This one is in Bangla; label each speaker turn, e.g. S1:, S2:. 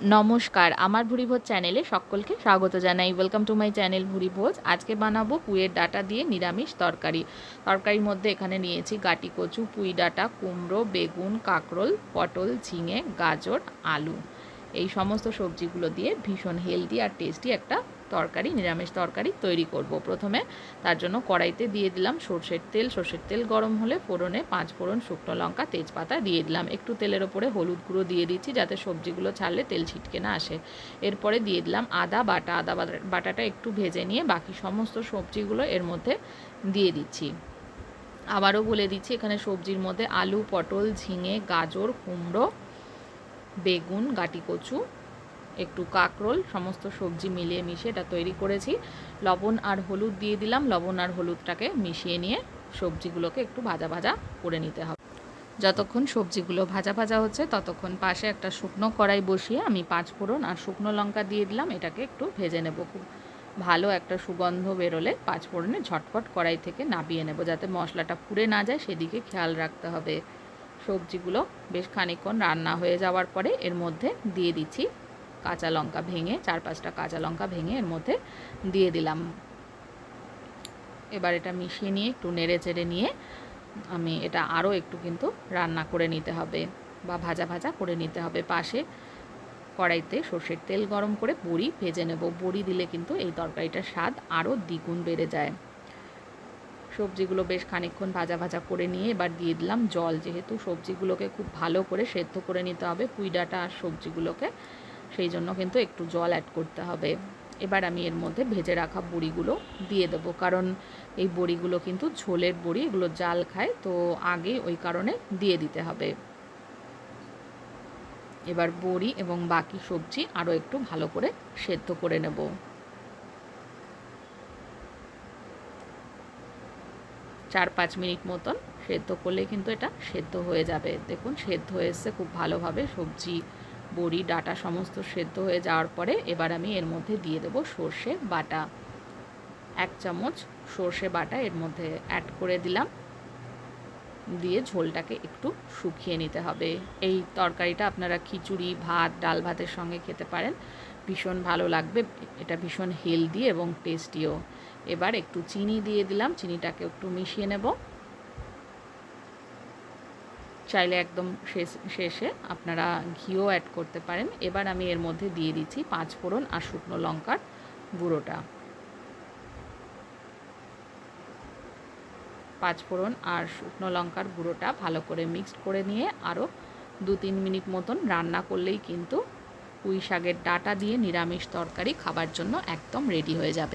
S1: নমস্কার, আমার ভুরিভোজ চ্যানেলে সকলকে স্বাগত জানাই। ওয়েলকাম টু মাই চ্যানেল ভুরিভোজ আজকে বানাবো পুঁয়ের ডাটা দিয়ে নিরামিষ তরকারি। তরকারির মধ্যে এখানে নিয়েছি গাটি কচু, পুঁই ডাটা, কুমড়ো, বেগুন, কাঁকরোল, পটল, ঝিঙে, গাজর, আলু। এই সমস্ত সবজিগুলো দিয়ে ভীষণ হেলদি আর টেস্টি একটা তরকারি, নিরামিষ তরকারি তৈরি করব প্রথমে। তার জন্য কড়াইতে দিয়ে দিলাম সর্ষের তেল। সর্ষের তেল গরম হলে ফোড়নে পাঁচ ফোড়ন শুকনো লঙ্কা, তেজপাতা দিয়ে দিলাম। একটু তেলের ওপরে হলুদ গুঁড়ো দিয়ে দিচ্ছি যাতে সবজিগুলো ছাড়লে তেল ছিটকে না আসে। এরপরে দিয়ে দিলাম আদা বাটা। আদা বাটাটা একটু ভেজে নিয়ে বাকি সমস্ত সবজিগুলো এর মধ্যে দিয়ে দিচ্ছি। আবারও বলে দিচ্ছি, এখানে সবজির মধ্যে আলু, পটল, ঝিঙে, গাজর, কুমড়ো, বেগুন, গাটি কচু একটু কাকরোল, সমস্ত সবজি মিলিয়ে মিশিয়ে এটা তৈরি করেছি। লবণ আর হলুদ দিয়ে দিলাম। লবণ আর হলুদটাকে মিশিয়ে নিয়ে সবজিগুলোকে একটু ভাজা ভাজা করে নিতে হবে। যতক্ষণ সবজিগুলো ভাজা ভাজা হচ্ছে, ততক্ষণ পাশে একটা শুকনো কড়াই বসিয়ে আমি পাঁচ ফোড়ন আর শুকনো লঙ্কা দিয়ে দিলাম। এটাকে একটু ভেজে নেব খুব ভালো একটা সুগন্ধ বেরোলে পাঁচ ফোড়নে ঝটপট কড়াই থেকে নাবিয়ে নেব যাতে মশলাটা পুড়ে না যায়, সেদিকে খেয়াল রাখতে হবে। সবজিগুলো বেশ খানিকক্ষণ রান্না হয়ে যাওয়ার পরে এর মধ্যে দিয়ে দিচ্ছি কাঁচা লঙ্কা ভেঙে চার পাঁচটা কাঁচা লঙ্কা ভেঙে এর মধ্যে দিয়ে দিলাম। এবার এটা মিশিয়ে নিয়ে একটু নেড়ে চেড়ে নিয়ে আমি এটা আরও একটু কিন্তু রান্না করে নিতে হবে বা ভাজা ভাজা করে নিতে হবে। পাশে কড়াইতে সর্ষের তেল গরম করে বড়ি ভেজে নেব। বড়ি দিলে কিন্তু এই তরকারিটার স্বাদ আরও দ্বিগুণ বেড়ে যায়। সবজিগুলো বেশ খানিকক্ষণ ভাজা ভাজা করে নিয়ে এবার দিয়ে দিলাম জল। যেহেতু সবজিগুলোকে খুব ভালো করে সেদ্ধ করে নিতে হবে, পুইডাটা আর সবজিগুলোকে সেই জন্য কিন্তু একটু জল অ্যাড করতে হবে। এবার আমি এর মধ্যে ভেজে রাখা বড়িগুলো দিয়ে দেবো। কারণ এই বড়িগুলো কিন্তু ঝোলের বড়ি, এগুলো জাল খায়, তো আগে ওই কারণে দিয়ে দিতে হবে। এবার বড়ি এবং বাকি সবজি আরও একটু ভালো করে সেদ্ধ করে নেব। চার পাঁচ মিনিট মতন সেদ্ধ করলে কিন্তু এটা সেদ্ধ হয়ে যাবে। দেখুন, সেদ্ধ হয়ে খুব ভালোভাবে। সবজি বড়ি, ডাটা সমস্ত সেদ্ধ হয়ে যাওয়ার পরে এবার আমি এর মধ্যে দিয়ে দেবো সর্ষে বাটা। এক চামচ সর্ষে বাটা এর মধ্যে অ্যাড করে দিলাম। দিয়ে ঝোলটাকে একটু শুকিয়ে নিতে হবে। এই তরকারিটা আপনারা খিচুড়ি, ভাত, ডাল ভাতের সঙ্গে খেতে পারেন। ভীষণ ভালো লাগবে। এটা ভীষণ হেলদি এবং টেস্টিও এবার একটু চিনি দিয়ে দিলাম। চিনিটাকে একটু মিশিয়ে নেব। চাইলে একদম শেষে আপনারা ঘিও অ্যাড করতে পারেন। এবার আমি এর মধ্যে দিয়ে দিচ্ছি পাঁচ ফোড়ন আর শুকনো লঙ্কার গুঁড়োটা। পাঁচ ফোড়ন আর শুকনো লঙ্কার গুঁড়োটা ভালো করে মিক্সড করে নিয়ে আরও দু তিন মিনিট মতন রান্না করলেই কিন্তু পুঁই শাকের ডাটা দিয়ে নিরামিষ তরকারি খাবার জন্য একদম রেডি হয়ে যাবে।